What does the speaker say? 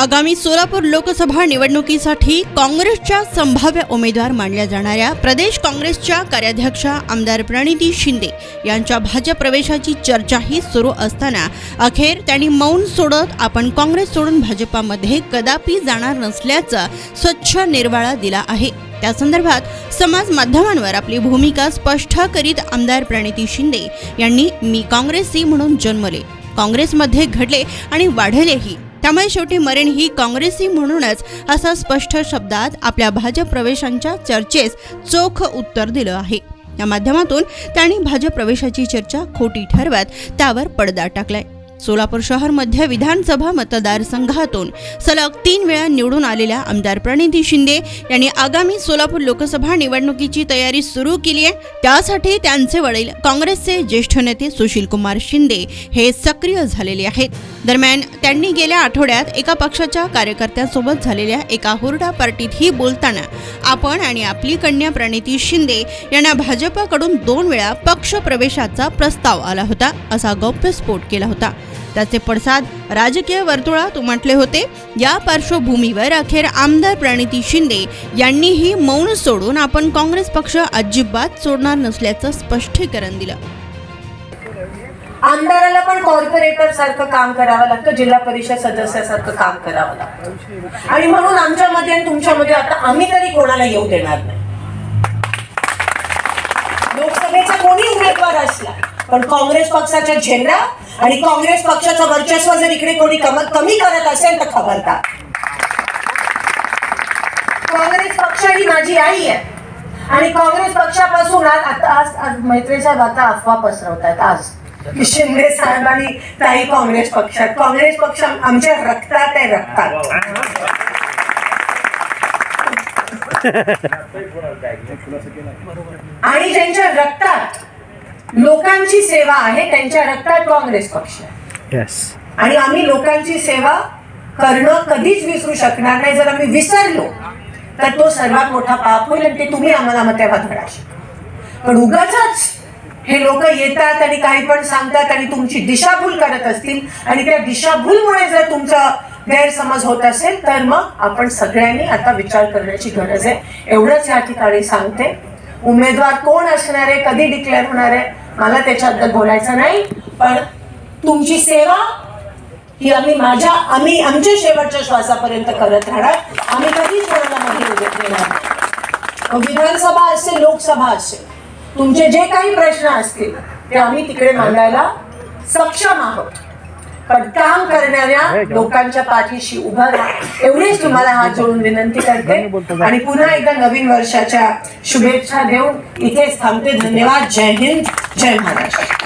आगामी सोलापूर लोकसभा निवडणुकीसाठी काँग्रेसच्या संभाव्य उमेदवार मानल्या जाणाऱ्या प्रदेश काँग्रेसच्या कार्याध्यक्षा आमदार प्रणिती शिंदे यांच्या भाजप प्रवेशाची चर्चाही सुरू असताना अखेर त्यांनी मौन सोडत आपण काँग्रेस सोडून भाजपामध्ये कदापि जाणार नसल्याचा स्वच्छ निर्वाळा दिला आहे. त्या संदर्भात समाज माध्यमांवर आपली भूमिका स्पष्ट करीत आमदार प्रणिती शिंदे यांनी मी काँग्रेसी म्हणून जन्मले. काँग्रेसमध्ये घडले आणि वाढलेही. त्यामुळे शेवटी मरेन ही काँग्रेसी म्हणूनच असं स्पष्ट शब्दात आपल्या भाजप प्रवेशांच्या चर्चेस चोख उत्तर दिलं आहे. या माध्यमातून त्यांनी भाजप प्रवेशाची चर्चा खोटी ठरवत त्यावर पडदा टाकलाय. सोलापूर शहर मध्य विधानसभा मतदारसंघातून सलग तीन वेळा निवडून आलेल्या आमदार प्रणिती शिंदे यांनी आगामी सोलापूर लोकसभा निवडणुकीची तयारी सुरू केली आहे. त्यासाठी त्यांचे वडील काँग्रेसचे ज्येष्ठ नेते सुशील कुमार शिंदे हे सक्रिय झालेले आहेत. दरम्यान त्यांनी गेल्या आठवड्यात एका पक्षाच्या कार्यकर्त्यांसोबत झालेल्या एका हुरडा पार्टीतही बोलताना आपण आणि आपली कन्या प्रणिती शिंदे यांना भाजपाकडून दोन वेळा पक्ष प्रवेशाचा प्रस्ताव आला होता असा गौप्यस्फोट केला होता. त्याचे पडसाद राजकीय वर्तुळात उमटले होते. या पार्श्वभूमीवर अखेर आमदार प्रणिती शिंदे यांनीही मौन सोडून आपण काँग्रेस पक्ष अजिबात सोडणार नसल्याचं स्पष्टीकरण दिलं. आमदाराला पण कॉर्पोरेटर सारखं काम करावं लागतं जिल्हा परिषद सदस्यासारखं काम करावं लागतं. आणि म्हणून आमच्यामध्ये आणि तुमच्यामध्ये आता आम्ही तरी कोणाला येऊ देणार नाही. लोकसभेचा कोणी उमेदवार असला पण काँग्रेस पक्षाचा झेंडा आणि काँग्रेस पक्षाचं वर्चस्व जर इकडे कोणी कम- कमी करत असेल तर खबरदार. काँग्रेस पक्ष ही माझी आई आहे. आणि काँग्रेस पक्षापासून आज आता आज आज मैत्री आता अफवा पसरवतात आज. शिंदे साहेब आणि ताई काँग्रेस पक्षात काँग्रेस पक्ष आम- आमच्या रक्तात आहे रक्तात. आणि ज्यांच्या रक्तात लोकांची सेवा आहे त्यांच्या रक्तात काँग्रेस पक्ष आणि आम्ही लोकांची सेवा करणं कधीच विसरू शकणार नाही. जर आम्ही विसरलो तर तो सर्वात मोठा पाप होईल आणि ते तुम्ही आम्हाला मग तेव्हा धडा. पण उगाच हे लोक येतात आणि काही पण सांगतात आणि तुमची दिशाभूल करत असतील आणि त्या दिशाभूलमुळे जर तुमचा गैरसमज होत असेल तर मग आपण सगळ्यांनी आता विचार करण्याची गरज आहे. एवढंच या ठिकाणी सांगते. उमेदवार कोण असणार आहे कधी डिक्लेअर होणार आहे मला त्याच्याबद्दल बोलायचं नाही. पण तुमची सेवा ही आम्ही माझ्या आम्ही आमच्या शेवटच्या श्वासापर्यंत करत राहणार. आम्ही कधीच कोणाला मागे उभे विधानसभा असेल लोकसभा असेल. तुमचे जे काही प्रश्न असतील ते आम्ही तिकडे मांडायला सक्षम आहोत. पण काम करणाऱ्या लोकांच्या पाठीशी उभं राहा. एवढीच तुम्हाला हात जोडून विनंती करते. आणि पुन्हा एकदा नवीन वर्षाच्या शुभेच्छा देऊन इथेच थांबते. धन्यवाद. जय हिंद. जय महाराष्ट्र.